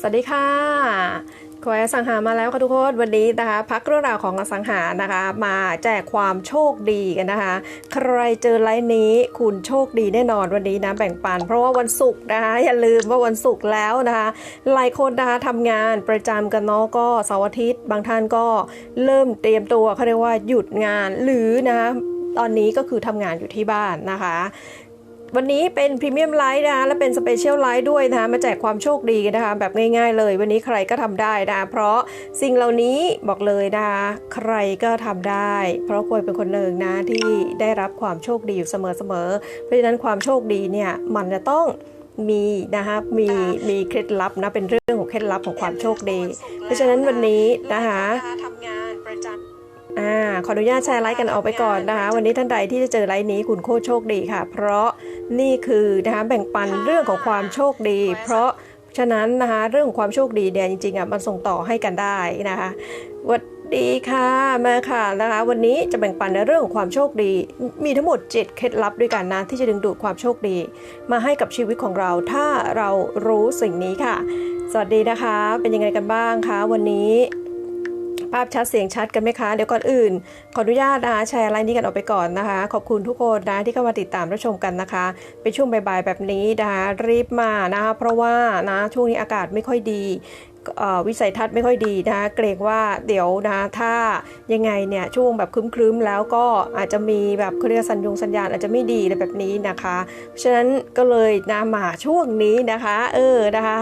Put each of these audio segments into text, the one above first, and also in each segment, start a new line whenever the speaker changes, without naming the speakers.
สวัสดีค่ะคอยอสังหามาแล้วค่ะทุกคนวันนี้นะคะพักเรื่องราวของอสังหานะคะ มาแจกความโชคดีกันนะคะ ใครเจอไลน์นี้คุณโชคดีแน่นอนวันนี้นะแบ่งปัน เพราะว่าวันศุกร์นะคะ อย่าลืมว่าวันศุกร์แล้วนะคะ หลายคนนะคะทำงานประจำกันเนาะก็เสาร์อาทิตย์ บางท่านก็เริ่มเตรียมตัวเขาเรียกว่าหยุดงานหรือนะคะตอนนี้ก็คือทำงานอยู่ที่บ้านนะคะ วันนี้เป็นพรีเมียมไลท์นะคะและเป็นสเปเชียลไลท์ด้วยนะคะมาแจกความโชคดีกันนะคะ แบบง่ายๆเลย วันนี้ใครก็ทำได้นะเพราะสิ่งเหล่านี้บอกเลยนะคะใครก็ทำได้ เพราะควยเป็นคนหนึ่งนะที่ได้รับความโชคดีอยู่เสมอๆเพราะฉะนั้นความโชคดีเนี่ยมันจะต้องมีนะคะมีมีเคล็ดลับนะเป็นเรื่องของเคล็ดลับของความโชคดี เพราะฉะนั้นวันนี้นะคะ อ่าขออนุญาตแชร์ไลฟ์กันออกไปก่อนนะคะ วันนี้ท่านใดที่จะเจอไลฟ์นี้คุณโคโชคดีค่ะ เพราะนี่คือนะคะแบ่งปันเรื่องของความโชคดี เพราะฉะนั้นนะคะเรื่องของความโชคดีเนี่ยจริงๆอะมันส่งต่อให้กันได้นะคะสวัสดีค่ะมาค่ะนะคะ วันนี้จะแบ่งปันในเรื่องของความโชคดี มีทั้งหมด 7 เคล็ดลับด้วยกันนะ ที่จะดึงดูดความโชคดี มาให้กับชีวิตของเราถ้าเรารู้สิ่งนี้ค่ะ สวัสดีนะคะ เป็นยังไงกันบ้างคะวันนี้าพชัดเสียงชัดกันไหมคะ เดี๋ยวก่อนอื่น ขออนุญาตนะคะแชร์ไลน์นี้กันออกไปก่อนนะคะ ขอบคุณทุกคนนะที่เข้ามาติดตามรับชมกันนะคะ เป็นช่วงบ่ายๆแบบนี้นะคะรีบมานะคะเพราะว่านะช่วงนี้อากาศไม่ค่อยดี วิสัยทัศน์ไม่ค่อยดีนะเกรงว่าเดี๋ยวนะถ้ายังไงเนี่ยช่วงแบบครึ้มๆแล้วก็อาจจะมีแบบเขาเรียสัญญงสัญญาณอาจจะไม่ดีอะไรแบบนี้นะคะเพราะฉะนั้นก็เลยนะมาช่วงนี้นะคะ เออนะคะ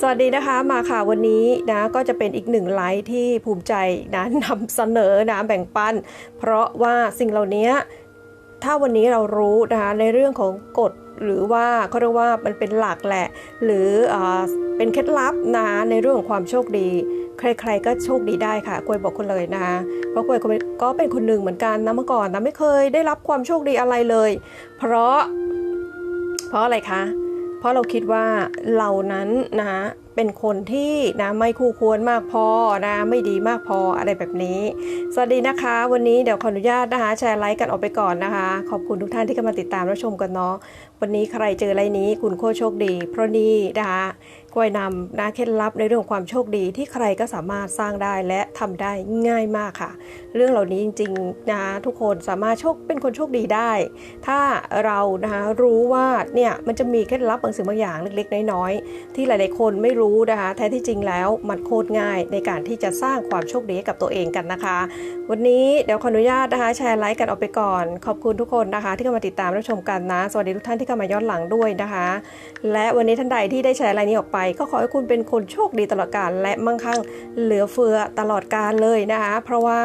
สวัสดีนะคะมาค่ะวันนี้นะก็จะเป็นอีกหนึ่งไลฟ์ที่ภูมิใจนะนำเสนอนะแบ่งปัน เพราะว่าสิ่งเหล่านี้ถ้าวันนี้เรารู้นะคะในเรื่องของกฎ หรือว่าเขาเรียกว่ามันเป็นหลักแหละ หรือเอเป็นเคล็ดลับนะในเรื่องของความโชคดี ใครๆก็โชคดีได้ค่ะกวยบอกคนเลยนะคะเพราะกวยก็เป็นคนหนึ่งเหมือนกันนะเมื่อก่อนนะไม่เคยได้รับความโชคดีอะไรเลย เพราะ เพราะอะไรคะเพราะเราคิดว่าเรานั้นนะเป็นคนที่นะไม่คู่ควรมากพอนะไม่ดีมากพออะไรแบบนี้ สวัสดีนะคะ วันนี้เดี๋ยวขออนุญาตนะคะ แชร์ไลฟ์กันออกไปก่อนนะคะ ขอบคุณทุกท่านที่เข้ามาติดตามรับชมกันเนาะ วันนี้ใครเจอไลฟ์นี้คุณโคโชคดี เพราะนี่นะคะกวยนำนะเคล็ดลับในเรื่องของความโชคดีที่ใครก็สามารถสร้างได้และทำได้ง่ายมากค่ะ เรื่องเหล่านี้จริงๆนะทุกคนสามารถโชคเป็นคนโชคดีได้ ถ้าเรานะคะรู้ว่าเนี่ยมันจะมีเคล็ดลับบางสิ่งบางอย่างเล็กๆน้อยๆที่หลายๆคนไม่รู้นะคะแท้ที่จริงแล้วมันโคตรง่ายในการที่จะสร้างความโชคดีให้กับตัวเองกันนะคะ วันนี้เดี๋ยวขออนุญาตนะคะแชร์ไลฟ์กันออกไปก่อน ขอบคุณทุกคนนะคะ ที่เข้ามาติดตามรับชมกันนะสวัสดีทุกท่านที่เข้ามาย้อนหลังด้วยนะคะ และวันนี้ท่านใดที่ได้แชร์ไลน์นี้ออกไป ก็ขอให้คุณเป็นคนโชคดีตลอดกาลและมั่งคั่งเหลือเฟือตลอดกาลเลยนะคะ เพราะว่า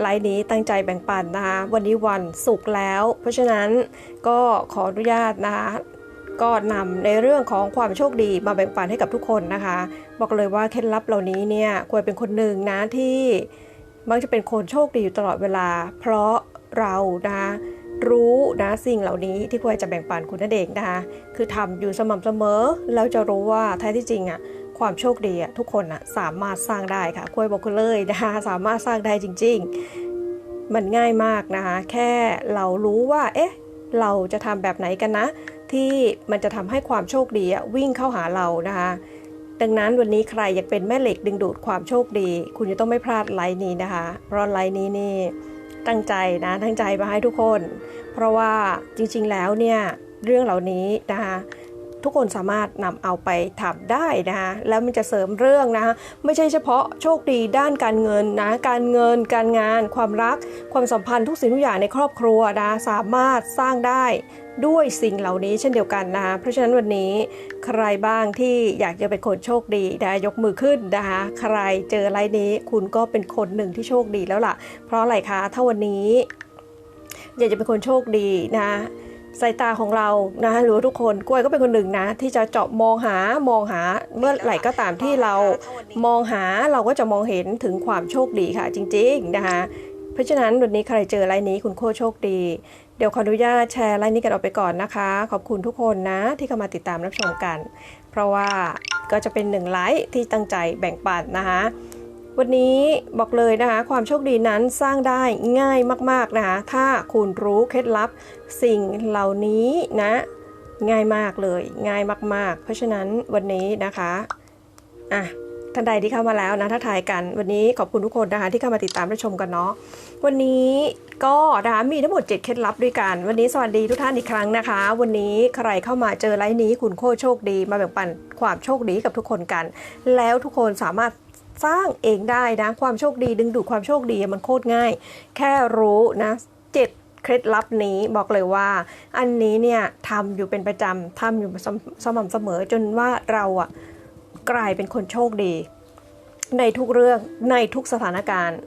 ไลน์นี้ตั้งใจแบ่งปันนะคะวันนี้วันศุกร์แล้ว เพราะฉะนั้นก็ขออนุญาตนะคะก็นำในเรื่องของความโชคดีมาแบ่งปันให้กับทุกคนนะคะ บอกเลยว่าเคล็ดลับเหล่านี้เนี่ยควรเป็นคนหนึ่งนะที่มักจะเป็นคนโชคดีอยู่ตลอดเวลา เพราะเรานะ รู้นะสิ่งเหล่านี้ที่ควรจะแบ่งปันคุณนั่นเองนะคะคือทำอยู่สม่ำเสมอแล้วจะรู้ว่าแท้ที่จริงอะความโชคดีอะทุกคนอะสามารถสร้างได้ค่ะคุยบอกคุณเลยนะคะสามารถสร้างได้จริง ๆ มันง่ายมากนะคะแค่เรารู้ว่าเอ๊ะเราจะทำแบบไหนกันนะ ที่มันจะทำให้ความโชคดีอะวิ่งเข้าหาเรานะคะดังนั้นวันนี้ใครอยากเป็นแม่เหล็กดึงดูดความโชคดี คุณจะต้องไม่พลาดไลน์นี้นะคะ เพราะไลน์นี้นี่ ตั้งใจนะตั้งใจมาให้ทุกคน เพราะว่าจริงๆแล้วเนี่ยเรื่องเหล่านี้นะคะทุกคนสามารถนำเอาไปทำได้นะคะแล้วมันจะเสริมเรื่องนะคะไม่ใช่เฉพาะโชคดีด้านการเงินนะการเงิน การงาน ความรัก ความสัมพันธ์ทุกสิ่งทุกอย่างในครอบครัวนะสามารถสร้างได้ ด้วยสิ่งเหล่านี้เช่นเดียวกันนะคะเพราะฉะนั้นวันนี้ใครบ้างที่อยากจะเป็นคนโชคดีนะยกมือขึ้นนะคะใครเจออะไรนี้คุณก็เป็นคนหนึ่งที่โชคดีแล้วล่ะ เพราะอะไรคะถ้าวันนี้ อยากจะเป็นคนโชคดีนะสายตาของเรานะหรือทุกคนกล้วยก็เป็นคนหนึ่งนะ ที่จะเจาะมองหามองหาเมื่อไหร่ก็ตามที่เรามองหาเราก็จะมองเห็นถึงความโชคดีค่ะจริง ๆ นะคะเพราะฉะนั้นวันนี้ใครเจอไลน์นี้คุณโคตรโชคดี เดี๋ยวขออนุญาตแชร์ไลน์นี้กันออกไปก่อนนะคะ ขอบคุณทุกคนนะที่เข้ามาติดตามรับชมกัน เพราะว่าก็จะเป็นหนึ่งไลฟ์ที่ตั้งใจแบ่งปันนะคะวันนี้บอกเลยนะคะความโชคดีนั้นสร้างได้ง่ายมากๆนะคะถ้าคุณรู้เคล็ดลับสิ่งเหล่านี้นะง่ายมากเลยง่ายมากๆ เพราะฉะนั้นวันนี้นะคะอะ ท่านใดที่เข้ามาแล้วนะถ้าทายกันวันนี้ขอบคุณทุกคนนะคะที่เข้ามาติดตามและชมกันเนาะวันนี้ก็นะคะมีทั้งหมด 7 เคล็ดลับด้วยกัน วันนี้สวัสดีทุกท่านอีกครั้งนะคะ วันนี้ใครเข้ามาเจอไลฟ์นี้คุณโคโชคดี มาแบ่งปันความโชคดีกับทุกคนกัน แล้วทุกคนสามารถสร้างเองได้นะความโชคดี ดึงดูดความโชคดีมันโคตรง่าย แค่รู้นะเจ็ดเคล็ดลับนี้บอกเลยว่า อันนี้เนี่ยทำอยู่เป็นประจำทำอยู่สม่ำเสมอจนว่าเราอะ กลายเป็นคนโชคดี ในทุกเรื่องในทุกสถานการณ์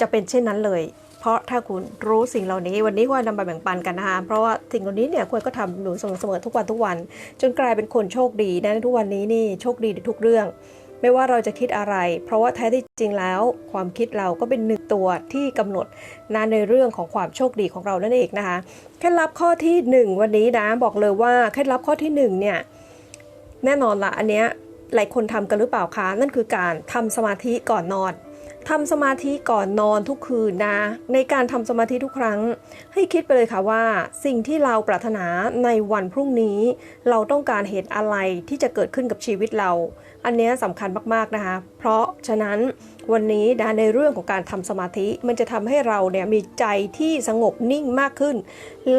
จะเป็นเช่นนั้นเลย เพราะถ้าคุณรู้สิ่งเหล่านี้ วันนี้ควรนำมาแบ่งปันกันนะคะเพราะว่าสิ่งเหล่านี้เนี่ยควรก็ทำอยู่เสมอทุกวันทุกวัน จนกลายเป็นคนโชคดีนะทุกวันนี้นี่โชคดีในทุกเรื่อง ไม่ว่าเราจะคิดอะไร เพราะว่าแท้ที่จริงแล้ว ความคิดเราก็เป็นหนึ่งตัวที่กำหนดนะในเรื่องของความโชคดีของเรานั่นเองนะคะเคล็ดลับข้อที่หนึ่งวันนี้นะบอกเลยว่าเคล็ดลับข้อที่หนึ่งเนี่ยแน่นอนละอันเนี้ย หลายคนทำกันหรือเปล่าคะ นั่นคือการทำสมาธิก่อนนอนทำสมาธิก่อนนอนทุกคืนนะ ในการทำสมาธิทุกครั้ง ให้คิดไปเลยค่ะว่า สิ่งที่เราปรารถนาในวันพรุ่งนี้ เราต้องการเห็นอะไรที่จะเกิดขึ้นกับชีวิตเรา อันนี้สำคัญมากๆนะคะ เพราะฉะนั้นวันนี้นะในเรื่องของการทำสมาธิมันจะทำให้เราเนี่ยมีใจที่สงบนิ่งมากขึ้น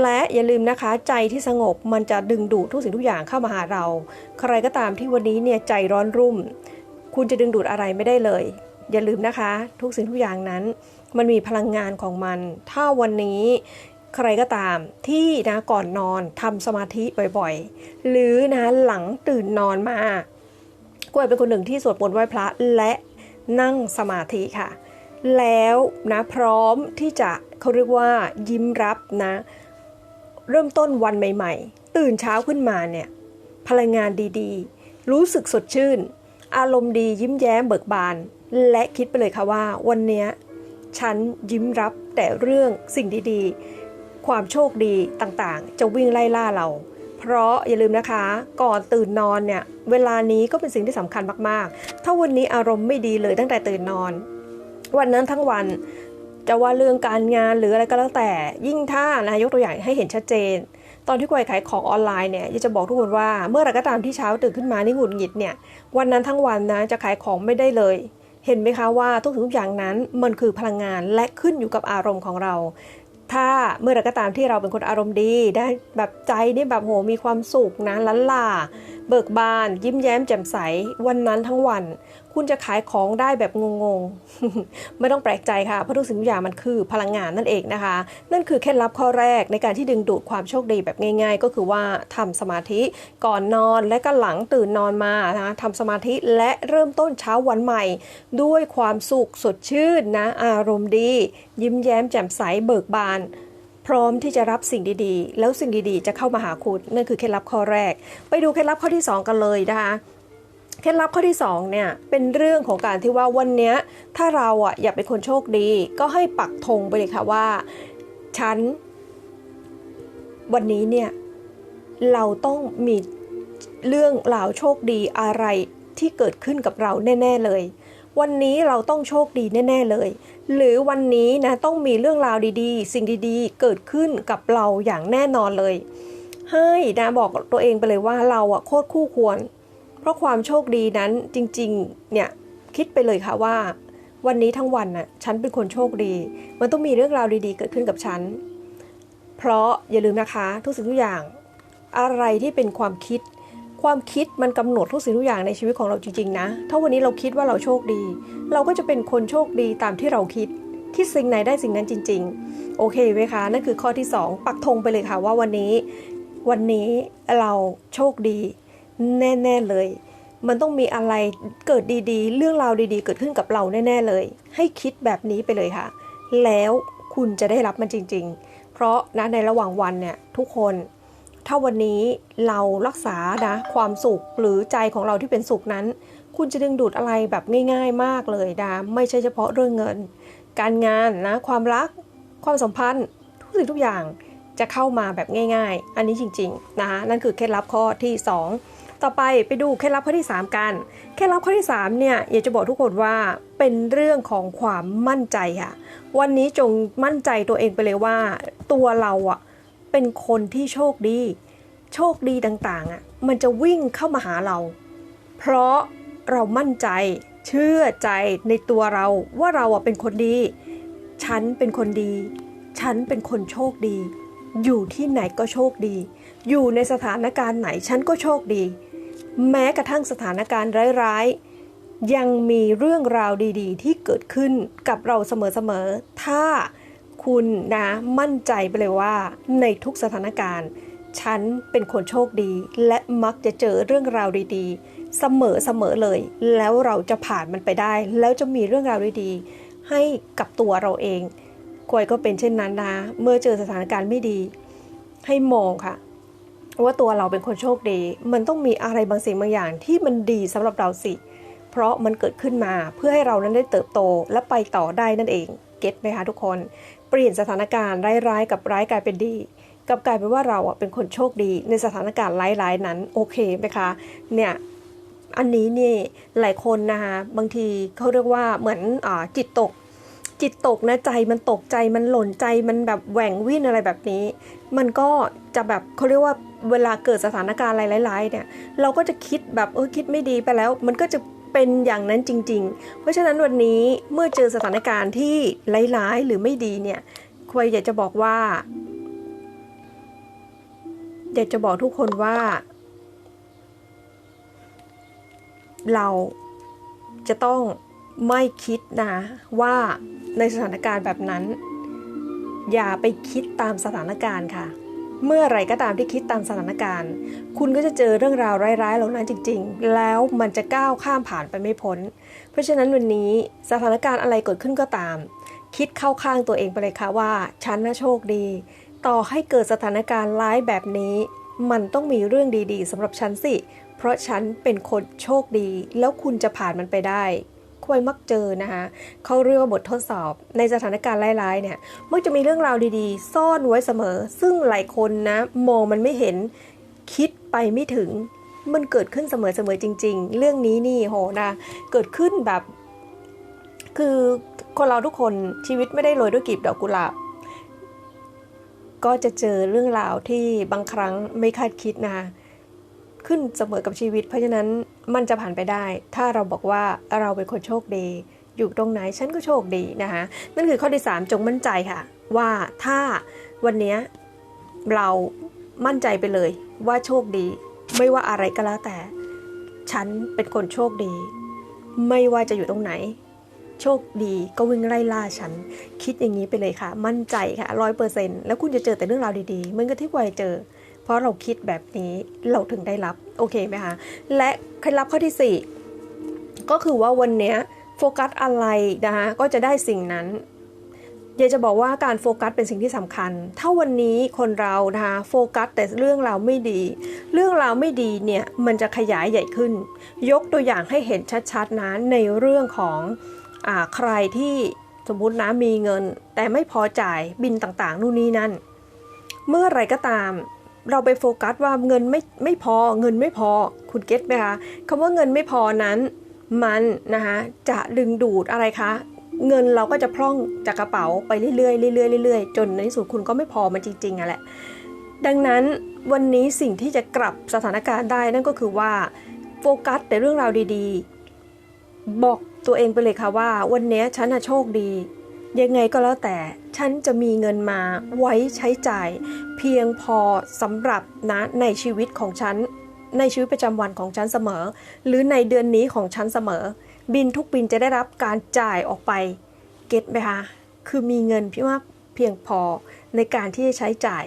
และอย่าลืมนะคะใจที่สงบมันจะดึงดูดทุกสิ่งทุกอย่างเข้ามาหาเรา ใครก็ตามที่วันนี้เนี่ยใจร้อนรุ่ม คุณจะดึงดูดอะไรไม่ได้เลย อย่าลืมนะคะ ทุกสิ่งทุกอย่างนั้น มันมีพลังงานของมัน ถ้าวันนี้ใครก็ตามที่นะก่อนนอนทำสมาธิบ่อยๆ หรือนะหลังตื่นนอนมา กล้วยเป็นคนหนึ่งที่สวดมนต์ไหว้พระและนั่งสมาธิค่ะ แล้วนะพร้อมที่จะเขาเรียกว่ายิ้มรับนะ เริ่มต้นวันใหม่ ๆ ตื่นเช้าขึ้นมาเนี่ยพลังงานดีๆ รู้สึกสดชื่น อารมณ์ดียิ้มแย้มเบิกบาน และคิดไปเลยค่ะว่า วันนี้ฉันยิ้มรับแต่เรื่องสิ่งดีๆ ความโชคดีต่างๆ จะวิ่งไล่ล่าเรา เพราะอย่าลืมนะคะ ก่อนตื่นนอนเนี่ย เวลานี้ก็เป็นสิ่งที่สำคัญมากๆ ถ้าวันนี้อารมณ์ไม่ดีเลยตั้งแต่ตื่นนอน วันนั้นทั้งวันจะว่าเรื่องการงานหรืออะไรก็แล้วแต่ยิ่งถ้านะยกตัวอย่างให้เห็นชัดเจน ตอนที่กวยขายของออนไลน์เนี่ยจะบอกทุกคนว่าเมื่อไรก็ตามที่เช้าตื่นขึ้นมานี่หงุดหงิดเนี่ยวันนั้นทั้งวันนะจะขายของไม่ได้เลย เห็นไหมคะว่าทุกสิ่งทุกอย่างนั้นมันคือพลังงานและขึ้นอยู่กับอารมณ์ของเรา ถ้าเมื่อไรก็ตามที่เราเป็นคนอารมณ์ดีได้แบบใจนี่แบบโหมีความสุขนะล้านลาเบิกบาน ยิ้มแย้มแจ่มใสวันนั้นทั้งวัน คุณจะขายของได้แบบงงๆ ไม่ต้องแปลกใจค่ะ เพราะทุกสิ่งทุกอย่างมันคือพลังงานนั่นเองนะคะ นั่นคือเคล็ดลับข้อแรกในการที่ดึงดูดความโชคดีแบบง่าย ๆ ก็คือว่าทำสมาธิก่อนนอนและก็หลังตื่นนอนมานะทำสมาธิและเริ่มต้นเช้าวันใหม่ ด้วยความสุขสดชื่นนะอารมณ์ดี ยิ้มแย้มแจ่มใสเบิกบานพร้อมที่จะรับสิ่งดีๆ แล้วสิ่งดีๆ จะเข้ามาหาคุณนั่นคือเคล็ดลับข้อแรก ไปดูเคล็ดลับข้อที่ 2 กันเลยนะคะ เคล็ดลับข้อที่2เนี่ยเป็นเรื่องของการที่ว่าวันนี้ถ้าเราอะอยากเป็นคนโชคดี ก็ให้ปักธงไปเลยค่ะว่าฉันวันนี้เนี่ยเราต้องมีเรื่องราวโชคดีอะไรที่เกิดขึ้นกับเราแน่ ๆเลย วันนี้เราต้องโชคดีแน่ ๆเลย หรือวันนี้นะต้องมีเรื่องราวดีๆ สิ่งดีๆ เกิดขึ้นกับเราอย่างแน่นอนเลย ให้นะบอกตัวเองไปเลยว่าเราอะโคตรคู่ควร เพราะความโชคดีนั้นจริงๆ เนี่ยคิดไปเลยค่ะว่า วันนี้ทั้งวันน่ะฉันเป็นคนโชคดี มันต้องมีเรื่องราวดีๆ เกิดขึ้นกับฉัน เพราะอย่าลืมนะคะทุกสิ่งทุกอย่างอะไรที่เป็นความคิด ความคิดมันกำหนดทุกสิ่งทุกอย่างในชีวิตของเราจริงๆนะ ถ้าวันนี้เราคิดว่าเราโชคดี เราก็จะเป็นคนโชคดีตามที่เราคิด คิดสิ่งไหนได้สิ่งนั้นจริง ๆ โอเคไหมคะ นั่นคือข้อที่ 2 ปักธงไปเลยค่ะว่าวันนี้ วันนี้เราโชคดี แน่ๆเลย มันต้องมีอะไรเกิดดีๆ เรื่องราวดีๆ เกิดขึ้นกับเราแน่ๆเลย ให้คิดแบบนี้ไปเลยค่ะ แล้วคุณจะได้รับมันจริง ๆ เพราะนะในระหว่างวันเนี่ยทุกคน ถ้าวันนี้เรารักษานะความสุขหรือใจของเราที่เป็นสุขนั้น คุณจะดึงดูดอะไรแบบง่าย ๆ มากเลยนะไม่ใช่เฉพาะเรื่องเงิน การงานนะความรักความสัมพันธ์ทุกสิ่งทุกอย่างจะเข้ามาแบบง่าย ๆ อันนี้จริง ๆ นะคะนั่นคือเคล็ดลับข้อที่ 2 ต่อไปไปดูเคล็ดลับข้อที่ 3 กัน เคล็ดลับข้อที่ 3 เนี่ยอยากจะบอกทุกคนว่าเป็นเรื่องของความมั่นใจค่ะ วันนี้จงมั่นใจตัวเองไปเลยว่า ตัวเราอะเป็นคนที่โชคดี โชคดีต่างๆอะมันจะวิ่งเข้ามาหาเรา เพราะเรามั่นใจเชื่อใจในตัวเราว่าเราอะเป็นคนดี ฉันเป็นคนดี ฉันเป็นคนโชคดี อยู่ที่ไหนก็โชคดี อยู่ในสถานการณ์ไหนฉันก็โชคดี แม้กระทั่งสถานการณ์ร้ายๆ ยังมีเรื่องราวดีๆ ที่เกิดขึ้นกับเราเสมอๆ ถ้าคุณนะมั่นใจไปเลยว่า ในทุกสถานการณ์ ฉันเป็นคนโชคดี และมักจะเจอเรื่องราวดีๆ เสมอเสมอเลย แล้วเราจะผ่านมันไปได้ แล้วจะมีเรื่องราวดีๆ ให้กับตัวเราเองควยก็เป็นเช่นนั้นนะ เมื่อเจอสถานการณ์ไม่ดี ให้มองค่ะ ว่าตัวเราเป็นคนโชคดี มันต้องมีอะไรบางสิ่งบางอย่างที่มันดีสำหรับเราสิ เพราะมันเกิดขึ้นมาเพื่อให้เรานั้นได้เติบโตและไปต่อได้นั่นเอง เก็ตไหมคะทุกคน เปลี่ยนสถานการณ์ร้ายๆกับร้ายกลายเป็นดีกับกลายเป็นว่าเราอะเป็นคนโชคดีในสถานการณ์ร้ายๆนั้นโอเคไหมคะเนี่ยอันนี้นี่หลายคนนะคะบางทีเขาเรียกว่าเหมือนอจิตตก จิตตกนะใจมันตกใจมันหล่นใจมันแบบแหว่งวิ่นอะไรแบบนี้ มันก็จะแบบเขาเรียกว่า เวลาเกิดสถานการณ์อะไรร้ายๆเนี่ยเราก็จะคิดแบบเออคิดไม่ดีไปแล้ว มันก็จะเป็นอย่างนั้นจริง ๆ เพราะฉะนั้นวันนี้เมื่อเจอสถานการณ์ที่ร้ายๆหรือไม่ดีเนี่ยควยอยากจะบอกว่า อยากจะบอกทุกคนว่า เราจะต้องไม่คิดนะว่าในสถานการณ์แบบนั้น อย่าไปคิดตามสถานการณ์ค่ะ เมื่อไรก็ตามที่คิดตามสถานการณ์ คุณก็จะเจอเรื่องราวร้ายๆเหล่านั้นจริง ๆ แล้วมันจะก้าวข้ามผ่านไปไม่พ้น เพราะฉะนั้นวันนี้สถานการณ์อะไรเกิดขึ้นก็ตาม คิดเข้าข้างตัวเองไปเลยค่ะว่า ฉันน่ะโชคดี ต่อให้เกิดสถานการณ์ร้ายแบบนี้ มันต้องมีเรื่องดีๆสำหรับฉันสิ เพราะฉันเป็นคนโชคดี แล้วคุณจะผ่านมันไปได้ ควยมักเจอนะคะเขาเรียกว่าบททดสอบ ในสถานการณ์ร้ายๆเนี่ยมักจะมีเรื่องราวดีๆ ซ่อนไว้เสมอ ซึ่งหลายคนนะมองมันไม่เห็นคิดไปไม่ถึงมันเกิดขึ้นเสมอๆจริง ๆ เรื่องนี้นี่โหนะเกิดขึ้นแบบ คือคนเราทุกคนชีวิตไม่ได้โรยด้วยกลีบดอกกุหลาบก็จะเจอเรื่องราวที่บางครั้งไม่คาดคิดนะคะ ขึ้นเสมอกับชีวิต เพราะฉะนั้นมันจะผ่านไปได้ ถ้าเราบอกว่าเราเป็นคนโชคดี อยู่ตรงไหนฉันก็โชคดีนะคะนั่นคือข้อที่ 3 จงมั่นใจค่ะ ว่าถ้าวันนี้เรามั่นใจไปเลยว่าโชคดี ไม่ว่าอะไรก็แล้วแต่ ฉันเป็นคนโชคดี ไม่ว่าจะอยู่ตรงไหน โชคดีก็วิ่งไล่ล่าฉัน คิดอย่างนี้ไปเลยค่ะ มั่นใจค่ะร้อยเปอร์เซ็นต์แล้วคุณจะเจอแต่เรื่องราวดีๆเหมือนกับที่วัยเจอ เพราะเราคิดแบบนี้เราถึงได้รับโอเคไหมคะและเคล็ดลับข้อที่ 4 ก็คือว่าวันนี้โฟกัสอะไรนะคะก็จะได้สิ่งนั้นอยากจะบอกว่าการโฟกัสเป็นสิ่งที่สำคัญ ถ้าวันนี้คนเรานะคะโฟกัสแต่เรื่องราวไม่ดี เรื่องราวไม่ดีเนี่ยมันจะขยายใหญ่ขึ้น ยกตัวอย่างให้เห็นชัดๆนะในเรื่องของอใครที่สมมุตินะมีเงิน แต่ไม่พอจ่ายบินต่างๆ นู่นนี่นั่น เมื่อไรก็ตาม เราไปโฟกัสว่าเงินไม่ไม่พอเงินไม่พอคุณเก็ตไหมคะคำว่าเงินไม่พอนั้นมันนะคะจะดึงดูดอะไรคะเงินเราก็จะพร่องจากกระเป๋าไปเรื่อยๆเรื่อยๆเรื่อยๆจนในที่สุดคุณก็ไม่พอมันจริงๆอะแหละดังนั้นวันนี้สิ่งที่จะกลับสถานการณ์ได้นั่นก็คือว่าโฟกัสแต่เรื่องราวดีๆ บอกตัวเองไปเลยค่ะว่า วันนี้ฉันโชคดี ยังไงก็แล้วแต่ฉันจะมีเงินมาไว้ใช้จ่าย เพียงพอสำหรับนะในชีวิตของฉัน ในชีวิตประจำวันของฉันเสมอ หรือในเดือนนี้ของฉันเสมอ บินทุกบินจะได้รับการจ่ายออกไป เก็ตไหมคะคือมีเงินพี่ว่าเพียงพอในการที่จะใช้จ่าย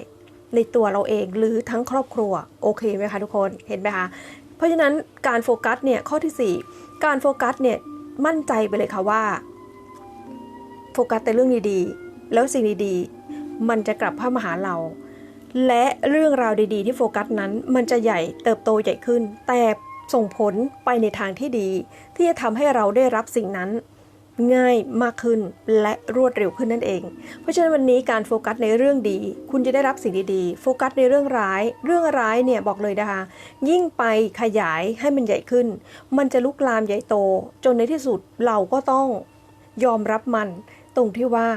ในตัวเราเองหรือทั้งครอบครัวโอเคไหมคะทุกคนเห็นไหมคะเพราะฉะนั้นการโฟกัสเนี่ยข้อที่ 4 การโฟกัสเนี่ยมั่นใจไปเลยค่ะว่า โฟกัสแต่เรื่องดีๆ แล้วสิ่งดีๆ มันจะกลับเข้ามาหาเรา และเรื่องราวดีๆ ที่โฟกัสนั้น มันจะใหญ่เติบโตใหญ่ขึ้น แต่ส่งผลไปในทางที่ดี ที่จะทำให้เราได้รับสิ่งนั้น ง่ายมากขึ้นและรวดเร็วขึ้นนั่นเอง เพราะฉะนั้นวันนี้การโฟกัสในเรื่องดี คุณจะได้รับสิ่งดีๆ โฟกัสในเรื่องร้าย เรื่องร้ายเนี่ยบอกเลยนะคะ ยิ่งไปขยายให้มันใหญ่ขึ้น มันจะลุกลามใหญ่โต จนในที่สุดเราก็ต้องยอมรับมัน ตรงที่ว่า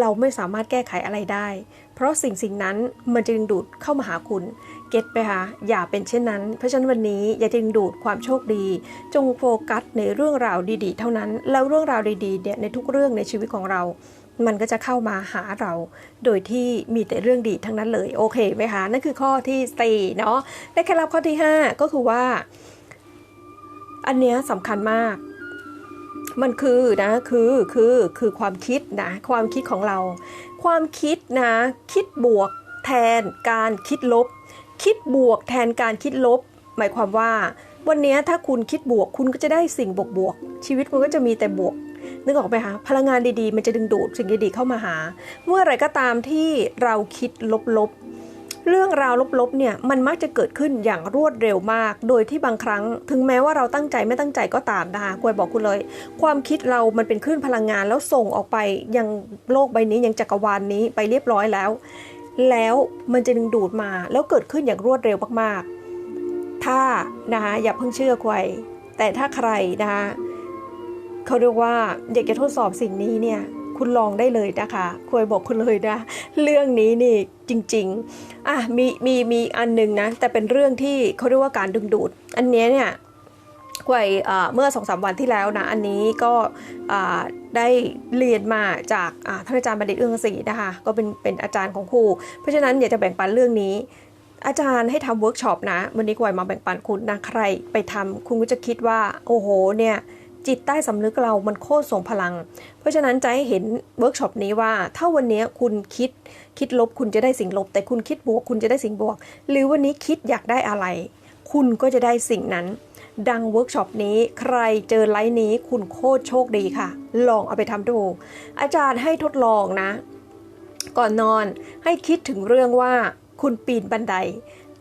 เราไม่สามารถแก้ไขอะไรได้ เพราะสิ่งสิ่งนั้นมันจะดึงดูดเข้ามาหาคุณ เก็ตไปคะอย่าเป็นเช่นนั้น เพราะฉะนั้นวันนี้อย่าดึงดูดความโชคดี จงโฟกัสในเรื่องราวดีๆ เท่านั้น แล้วเรื่องราวดีๆเนี่ยในทุกเรื่องในชีวิตของเรา มันก็จะเข้ามาหาเรา โดยที่มีแต่เรื่องดีทั้งนั้นเลย โอเคไหมคะ นั่นคือข้อที่สี่เนาะและเคล็ดลับข้อที่ห้าก็คือว่า อันเนี้ยสำคัญมาก มันคือนะคือคือคือความคิดนะความคิดของเรา ความคิดนะคิดบวกแทนการคิดลบ คิดบวกแทนการคิดลบ หมายความว่า วันนี้ถ้าคุณคิดบวกคุณก็จะได้สิ่งบวกบวกๆชีวิตคุณก็จะมีแต่บวกนึกออกไหมคะพลังงานดีๆ มันจะดึงดูดสิ่งดีๆเข้ามาหา เมื่อไรก็ตามที่เราคิดลบๆ เรื่องราวลบๆเนี่ยมันมักจะเกิดขึ้นอย่างรวดเร็วมาก โดยที่บางครั้ง ถึงแม้ว่าเราตั้งใจไม่ตั้งใจก็ตามนะคะกวยบอกคุณเลย ความคิดเรามันเป็นคลื่นพลังงานแล้วส่งออกไปยังโลกใบนี้ยังจักรวาลนนี้ไปเรียบร้อยแล้ว แล้วมันจะดึงดูดมาแล้วเกิดขึ้นอย่างรวดเร็วมากๆ ถ้านะคะอย่าเพิ่งเชื่อควยแต่ถ้าใครนะคะเขาเรียกว่าอยากจะทดสอบสิ่งนี้เนี่ย คุณลองได้เลยนะคะควยบอกคุณเลยนะ เรื่องนี้นี่จริงๆอะมีมีมีอันหนึงนะ แต่เป็นเรื่องที่เขาเรียกว่าการดึงดูด อันเนี้ยเนี่ยควยเอ่อเมื่อสองสามวันที่แล้วนะ อันนี้ก็ได้เรียนมาจากท่านอาจารย์บัณฑิตเอื้องศรีนะคะ ก็เป็นเป็นอาจารย์ของครู เพราะฉะนั้นอยากจะแบ่งปันเรื่องนี้อาจารย์ให้ทำเวิร์กช็อปนะ วันนี้กวยมาแบ่งปันคุณนะใครไปทำคุณก็จะคิดว่า โอ้โหเนี่ย จิตใต้สำนึกเรามันโคตรส่งพลัง เพราะฉะนั้นจะให้เห็นเวิร์กช็อปนี้ว่า ถ้าวันนี้คุณคิดคิดลบคุณจะได้สิ่งลบ แต่คุณคิดบวกคุณจะได้สิ่งบวก หรือวันนี้คิดอยากได้อะไร คุณก็จะได้สิ่งนั้น ดังเวิร์กช็อปนี้ใครเจอไลน์นี้คุณโคตรโชคดีค่ะ ลองเอาไปทำดู อาจารย์ให้ทดลองนะ ก่อนนอนให้คิดถึงเรื่องว่าคุณปีนบันได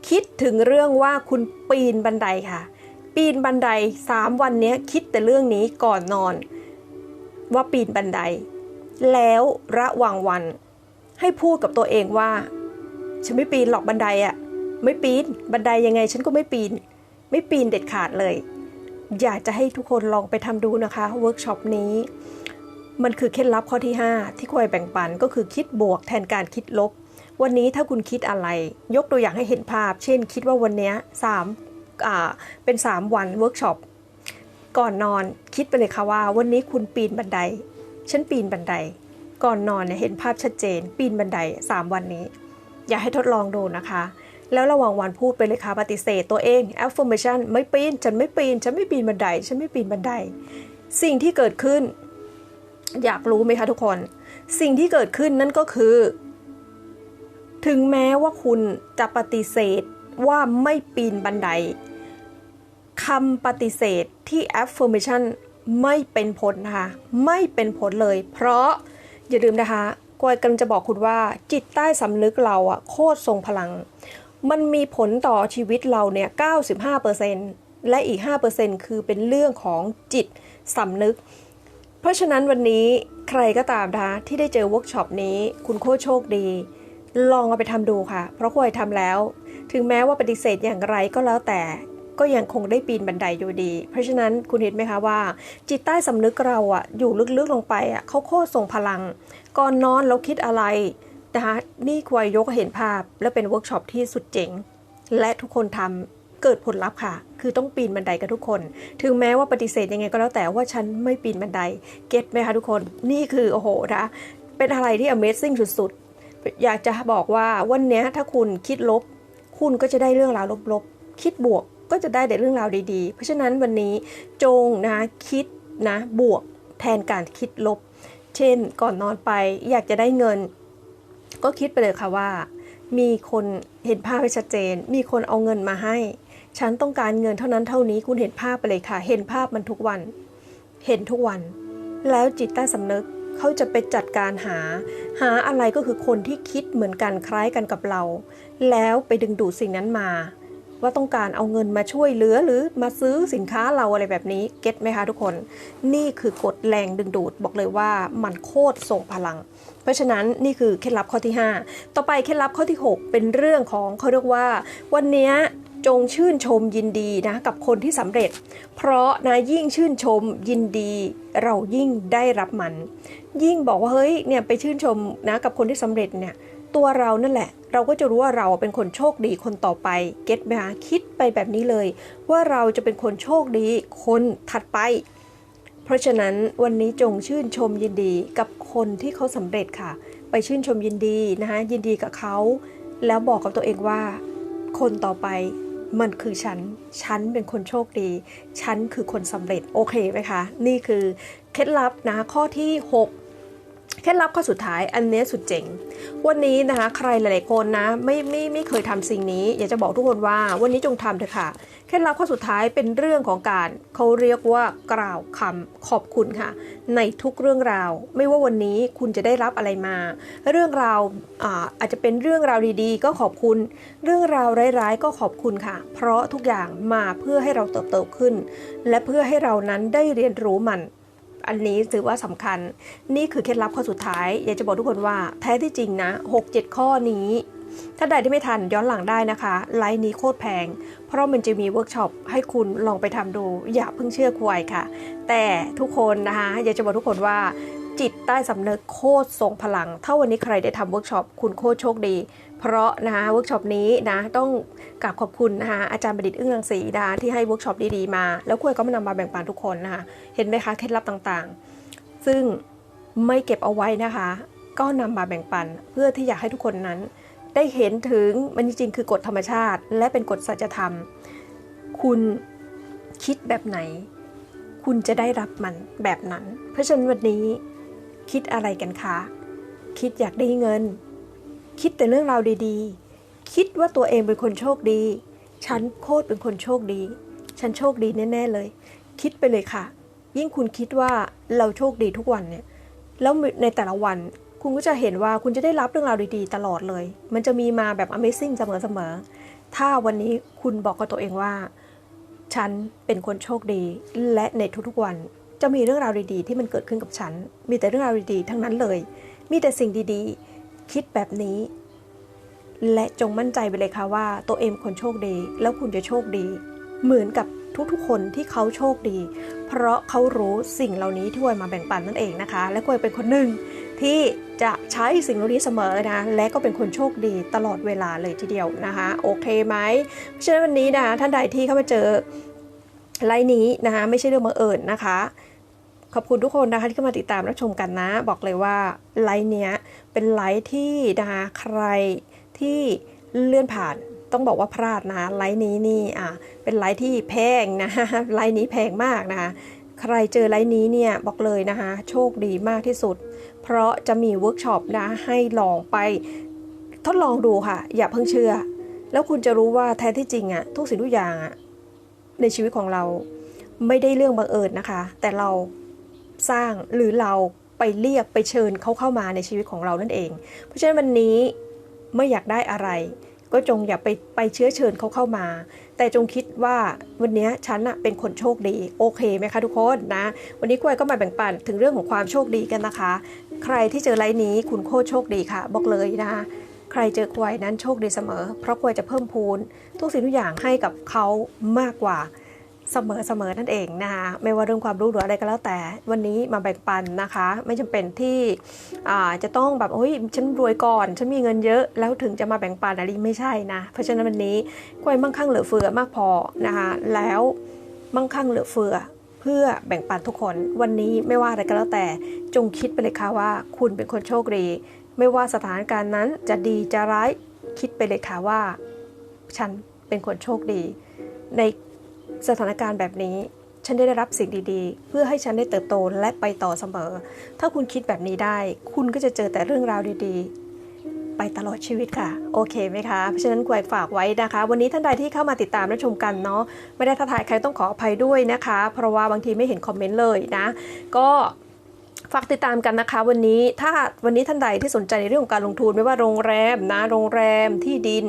คิดถึงเรื่องว่าคุณปีนบันไดค่ะ ปีนบันได3วันนี้คิดแต่เรื่องนี้ก่อนนอน ว่าปีนบันได แล้วระหว่างวัน ให้พูดกับตัวเองว่า ฉันไม่ปีนหรอกบันไดอะไม่ปีนบันไดยังไงฉันก็ไม่ปีน ไม่ปีนเด็ดขาดเลย อยากจะให้ทุกคนลองไปทำดูนะคะเวิร์กช็อปนี้ มันคือเคล็ดลับข้อที่ 5 ที่คอยแบ่งปันก็คือคิดบวกแทนการคิดลบวันนี้ถ้าคุณคิดอะไร ยกตัวอย่างให้เห็นภาพ เช่น คิดว่าวันนี้สาม เป็น 3 วันเวิร์กช็อปก่อนนอนคิดไปเลยค่ะว่า วันนี้คุณปีนบันได ฉันปีนบันได ก่อนนอนเนี่ยเห็นภาพชัดเจน ปีนบันได 3 วันนี้ อย่าให้ทดลองดูนะคะ แล้วระหว่างวันพูดไปเลยค่ะปฏิเสธตัวเอง affirmation ไม่ปีน ฉันไม่ปีน ฉันไม่ปีนบันได ฉันไม่ปีนบันได สิ่งที่เกิดขึ้น อยากรู้ไหมคะทุกคน สิ่งที่เกิดขึ้นนั่นก็คือ ถึงแม้ว่าคุณจะปฏิเสธ ว่าไม่ปีนบันไดคำปฏิเสธที่ affirmation ไม่เป็นผลนะคะ ไม่เป็นผลเลย เพราะอย่าลืมนะคะกวยกำลังจะบอกคุณว่า จิตใต้สำนึกเราอะโคตรทรงพลัง มันมีผลต่อชีวิตเราเนี่ย95%และอีก 5%คือเป็นเรื่องของจิตสำนึก เพราะฉะนั้นวันนี้ใครก็ตามนะคะที่ได้เจอเวิร์กช็อปนี้ คุณโคตรโชคดี ลองเอาไปทำดูค่ะ เพราะควยทำแล้ว ถึงแม้ว่าปฏิเสธอย่างไรก็แล้วแต่ก็ยังคงได้ปีนบันไดอยู่ดี เพราะฉะนั้นคุณเห็นไหมคะว่า จิตใต้สำนึกเราอะอยู่ลึกๆลงไปอะเขาโคตรทรงพลัง ก่อนนอนเราคิดอะไรนะคะนี่ควายยกเห็นภาพ และเป็นเวิร์กช็อปที่สุดเจ๋ง และทุกคนทำเกิดผลลัพธ์ค่ะ คือต้องปีนบันไดกันทุกคน ถึงแม้ว่าปฏิเสธยังไงก็แล้วแต่ว่าฉันไม่ปีนบันได เก็ตไหมคะทุกคน นี่คือโอ้โหนะเป็นอะไรที่ Amazing สุดๆ อยากจะบอกว่าวันนี้ถ้าคุณคิดลบ คุณก็จะได้เรื่องราวลบๆ คิดบวกก็จะได้แต่เรื่องราวดีๆ เพราะฉะนั้นวันนี้จงนะคิดนะบวกแทนการคิดลบ เช่นก่อนนอนไปอยากจะได้เงิน ก็คิดไปเลยค่ะว่า มีคนเห็นภาพให้ชัดเจน มีคนเอาเงินมาให้ ฉันต้องการเงินเท่านั้นเท่านี้คุณเห็นภาพไปเลยค่ะ เห็นภาพมันทุกวัน เห็นทุกวัน แล้วจิตใต้สำนึก เขาจะไปจัดการหา หาอะไรก็คือคนที่คิดเหมือนกันคล้ายกันกับเรา แล้วไปดึงดูดสิ่งนั้นมา ว่าต้องการเอาเงินมาช่วยเหลือหรือมาซื้อสินค้าเราอะไรแบบนี้เก็ตไหมคะทุกคน นี่คือกฎแรงดึงดูดบอกเลยว่ามันโคตรส่งพลัง เพราะฉะนั้นนี่คือเคล็ดลับข้อที่ 5 ต่อไปเคล็ดลับข้อที่ 6 เป็นเรื่องของเขาเรียกว่า วันนี้ จงชื่นชมยินดีนะกับคนที่สำเร็จ เพราะนะยิ่งชื่นชมยินดี เรายิ่งได้รับมัน ยิ่งบอกว่าเฮ้ยเนี่ยไปชื่นชมนะกับคนที่สำเร็จเนี่ยตัวเรานั่นแหละ เราก็จะรู้ว่าเราเป็นคนโชคดีคนต่อไปเก็ตไหมคะคิดไปแบบนี้เลย ว่าเราจะเป็นคนโชคดีคนถัดไป เพราะฉะนั้นวันนี้จงชื่นชมยินดีกับคนที่เขาสำเร็จค่ะ ไปชื่นชมยินดีนะคะยินดีกับเขาแล้วบอกกับตัวเองว่า คนต่อไป มันคือฉัน ฉันเป็นคนโชคดี ฉันคือคนสำเร็จ โอเคไหมคะ นี่คือเคล็ดลับนะข้อที่ 6เคล็ดลับข้อสุดท้ายอันนี้สุดเจ๋ง วันนี้นะคะ ใครหลาย ๆ คนนะ ไม่ไม่ไม่เคยทำสิ่งนี้ อยากจะบอกทุกคนว่า วันนี้จงทำเถอะค่ะ เคล็ดลับข้อสุดท้ายเป็นเรื่องของการเขาเรียกว่ากล่าวคำขอบคุณค่ะ ในทุกเรื่องราว ไม่ว่าวันนี้คุณจะได้รับอะไรมา เรื่องราวอาอาจจะเป็นเรื่องราวดีๆ ก็ขอบคุณ เรื่องราวร้ายๆ ก็ขอบคุณค่ะ เพราะทุกอย่างมาเพื่อให้เราเติบโตขึ้น และเพื่อให้เรานั้นได้เรียนรู้มันอันนี้ถือว่าสำคัญ นี่คือเคล็ดลับข้อสุดท้าย อยากจะบอกทุกคนว่าแท้ที่จริงนะ 6-7 ข้อนี้ ถ้าใดที่ไม่ทันย้อนหลังได้นะคะ ไลน์นี้โคตรแพง เพราะมันจะมีเวิร์กช็อปให้คุณลองไปทำดู อย่าเพิ่งเชื่อควายค่ะ แต่ทุกคนนะคะอยากจะบอกทุกคนว่าจิตใต้สำนึกโคตรทรงพลัง ถ้าวันนี้ใครได้ทำเวิร์กช็อปคุณโคตรโชคดี เพราะนะคะเวิร์กช็อปนี้นะต้องกราบขอบคุณนะคะอาจารย์ประดิษฐ์อึ้งรังสีนะคะที่ให้เวิร์กช็อปดีๆมา แล้วคุยก็มานำมาแบ่งปันทุกคนนะคะเห็นไหมคะเคล็ดลับต่างๆ ซึ่งไม่เก็บเอาไว้นะคะ ก็นำมาแบ่งปันเพื่อที่อยากให้ทุกคนนั้น ได้เห็นถึงมันจริงๆคือกฎธรรมชาติ และเป็นกฎสัจธรรม คุณคิดแบบไหน คุณจะได้รับมันแบบนั้น เพราะฉะนั้นวันนี้คิดอะไรกันคะ คิดอยากได้เงิน คิดแต่เรื่องราวดีๆ คิดว่าตัวเองเป็นคนโชคดี ฉันโคตรเป็นคนโชคดี ฉันโชคดีแน่ ๆ เลย คิดไปเลยค่ะ ยิ่งคุณคิดว่าเราโชคดีทุกวันเนี่ย แล้วในแต่ละวัน คุณก็จะเห็นว่าคุณจะได้รับเรื่องราวดีๆ ตลอดเลย มันจะมีมาแบบ Amazing เสมอๆ ถ้าวันนี้คุณบอกกับตัวเองว่า ฉันเป็นคนโชคดี และในทุกๆวัน จะมีเรื่องราวดีๆ ที่มันเกิดขึ้นกับฉัน มีแต่เรื่องราวดีๆ ทั้งนั้นเลย มีแต่สิ่งดีๆ คิดแบบนี้ และจงมั่นใจไปเลยค่ะว่า ตัวเองคนโชคดี แล้วคุณจะโชคดี เหมือนกับทุกๆ คนที่เขาโชคดี เพราะเขารู้สิ่งเหล่านี้ที่วยมาแบ่งปันนั่นเองนะคะ และกวยเป็นคนหนึ่ง ที่จะใช้สิ่งเหล่านี้เสมอนะและก็เป็นคนโชคดีตลอดเวลาเลยทีเดียวนะคะโอเคไหมเพราะฉะนั้นวันนี้นะท่านใดที่เข้ามาเจอไลน์นี้นะคะไม่ใช่เรื่องบังเอิญนะคะขอบคุณทุกคนนะคะที่เข้ามาติดตามรับชมกันนะ บอกเลยว่าไลน์เนี้ยเป็นไลน์ที่นะคะใครที่เลื่อนผ่านต้องบอกว่าพลาดนะไลน์นี้นี่อะเป็นไลน์ที่แพงนะไลน์นี้แพงมากนะคะใครเจอไลน์นี้เนี่ยบอกเลยนะคะโชคดีมากที่สุด เพราะจะมีเวิร์กช็อปนะให้ลองไปทดลองดูค่ะ อย่าเพิ่งเชื่อ แล้วคุณจะรู้ว่าแท้ที่จริงอะทุกสิ่งทุกอย่างอะในชีวิตของเราไม่ได้เรื่องบังเอิญนะคะ แต่เราสร้างหรือเราไปเรียกไปเชิญเขาเข้ามาในชีวิตของเรานั่นเอง เพราะฉะนั้นวันนี้ไม่อยากได้อะไร ก็จงอย่าไปไปเชื้อเชิญเขาเข้ามา แต่จงคิดว่าวันนี้ฉันอะเป็นคนโชคดีโอเคไหมคะทุกคนนะ วันนี้กล้วยก็มาแบ่งปันถึงเรื่องของความโชคดีกันนะคะ ใครที่เจอไลน์นี้คุณโคตรโชคดีค่ะ บอกเลยนะใครเจอควายนั้นโชคดีเสมอ เพราะควายจะเพิ่มพูนทุกสิ่งทุกอย่างให้กับเขามากกว่า เสมอเสมอนั่นเองนะคะไม่ว่าเรื่องความรู้หรืออะไรก็แล้วแต่ วันนี้มาแบ่งปันนะคะ ไม่จำเป็นที่จะต้องแบบโอ้ยฉันรวยก่อนฉันมีเงินเยอะแล้วถึงจะมาแบ่งปันอะไรไม่ใช่นะเพราะฉะนั้นวันนี้กล้วยมั่งคั่งเหลือเฟือมากพอนะคะแล้วมั่งคั่งเหลือเฟือเพื่อแบ่งปันทุกคน วันนี้ไม่ว่าอะไรก็แล้วแต่จงคิดไปเลยค่ะว่า คุณเป็นคนโชคดี ไม่ว่าสถานการณ์นั้นจะดีจะร้ายคิดไปเลยค่ะว่า ฉันเป็นคนโชคดี ใน สถานการณ์แบบนี้ฉันได้รับสิ่งดีๆ เพื่อให้ฉันได้เติบโตและไปต่อเสมอ ถ้าคุณคิดแบบนี้ได้ คุณก็จะเจอแต่เรื่องราวดีๆ ไปตลอดชีวิตค่ะ โอเคไหมคะ เพราะฉะนั้นกวยฝากไว้นะคะ วันนี้ท่านใดที่เข้ามาติดตามและชมกันเนาะ ไม่ได้ทักทายใครต้องขออภัยด้วยนะคะ เพราะว่าบางทีไม่เห็นคอมเมนต์เลยนะ ก็ฝากติดตามกันนะคะวันนี้ถ้าวันนี้ท่านใดที่สนใจในเรื่องของการลงทุนไม่ว่าโรงแรมนะโรงแรมที่ดิน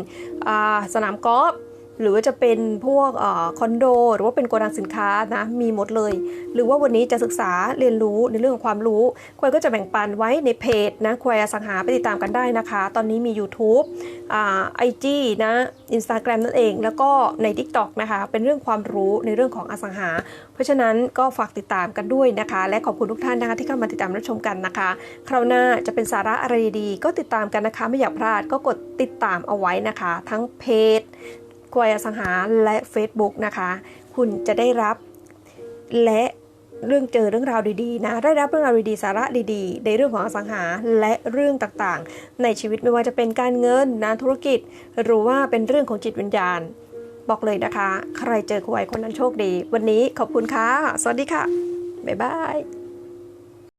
สนามกอล์ฟ หรือว่าจะเป็นพวกอคอนโด หรือว่าเป็นโกดังสินค้านะมีหมดเลย หรือว่าวันนี้จะศึกษาเรียนรู้ในเรื่องของความรู้ควายก็จะแบ่งปันไว้ในเพจนะควายอสังหาไปติดตามกันได้นะคะ ตอนนี้มี YouTube อ่าไอจีนะอินสตาแกรมนั่นเอง แล้วก็ใน TikTok นะคะเป็นเรื่องความรู้ในเรื่องของอสังหา เพราะฉะนั้นก็ฝากติดตามกันด้วยนะคะ และขอบคุณทุกท่านนะคะที่เข้ามาติดตามรับชมกันนะคะ คราวหน้าจะเป็นสาระอะไรดีก็ติดตามกันนะคะไม่อยากพลาดก็กดติดตามเอาไว้นะคะ ทั้งเพจ ควยอสังหาและ Facebook นะคะ คุณจะได้รับและเรื่องเจอเรื่องราวดีๆนะได้รับเรื่องราวดีๆสาระดีๆ ในเรื่องของอสังหาและเรื่องต่างๆ ในชีวิตไม่ว่าจะเป็นการเงินนะธุรกิจ หรือว่าเป็นเรื่องของจิตวิญญาณ บอกเลยนะคะ ใครเจอควายคนนั้นโชคดี วันนี้ขอบคุณค่ะ สวัสดีค่ะ บ๊ายบาย